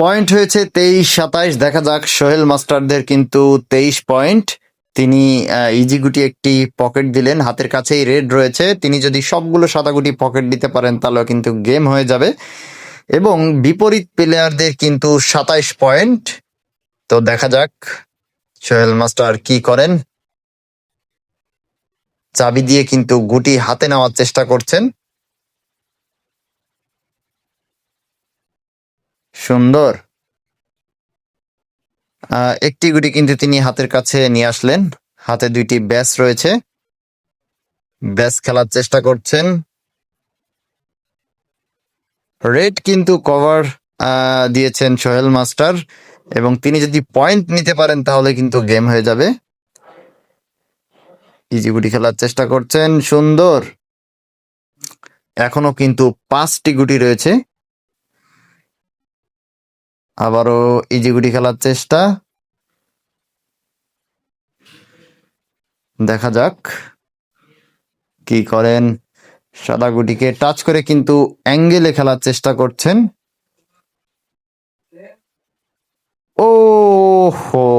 Point হয়েছে তেইশ সাতাইশ। দেখা যাক, সোহেল মাস্টারদের কিন্তু তেইশ পয়েন্ট। তিনি ইজি গুটি একটি পকেট দিলেন। হাতের কাছেই রেড রয়েছে। তিনি যদি সবগুলো সাদা গুটি পকেট দিতে পারেন তাহলে কিন্তু গেম হয়ে যাবে। এবং বিপরীত প্লেয়ারদের কিন্তু সাতাইশ পয়েন্ট। তো দেখা যাক, সোহেল মাস্টার কি করেন। চাবি দিয়ে কিন্তু গুটি হাতে নেওয়ার চেষ্টা করছেন। সুন্দর। একটি গুটি কিন্তু তিনি হাতের কাছে নিয়ে আসলেন। হাতে দুইটি ব্যাস রয়েছে। ব্যাস খেলার চেষ্টা করছেন। রেড কিন্তু কভার দিয়েছেন সোহেল মাস্টার। এবং তিনি যদি পয়েন্ট নিতে পারেন, তাহলে কিন্তু গেম হয়ে যাবে। ইজি গুটি খেলার চেষ্টা করছেন, সুন্দর। এখনও কিন্তু পাঁচটি গুটি রয়েছে। আবারও ইজি গুটি খেলার চেষ্টা। দেখা যাক কি করেন। সাদা গুটিকে টাচ করে কিন্তু অ্যাঙ্গেলে খেলার চেষ্টা করছেন। ও হো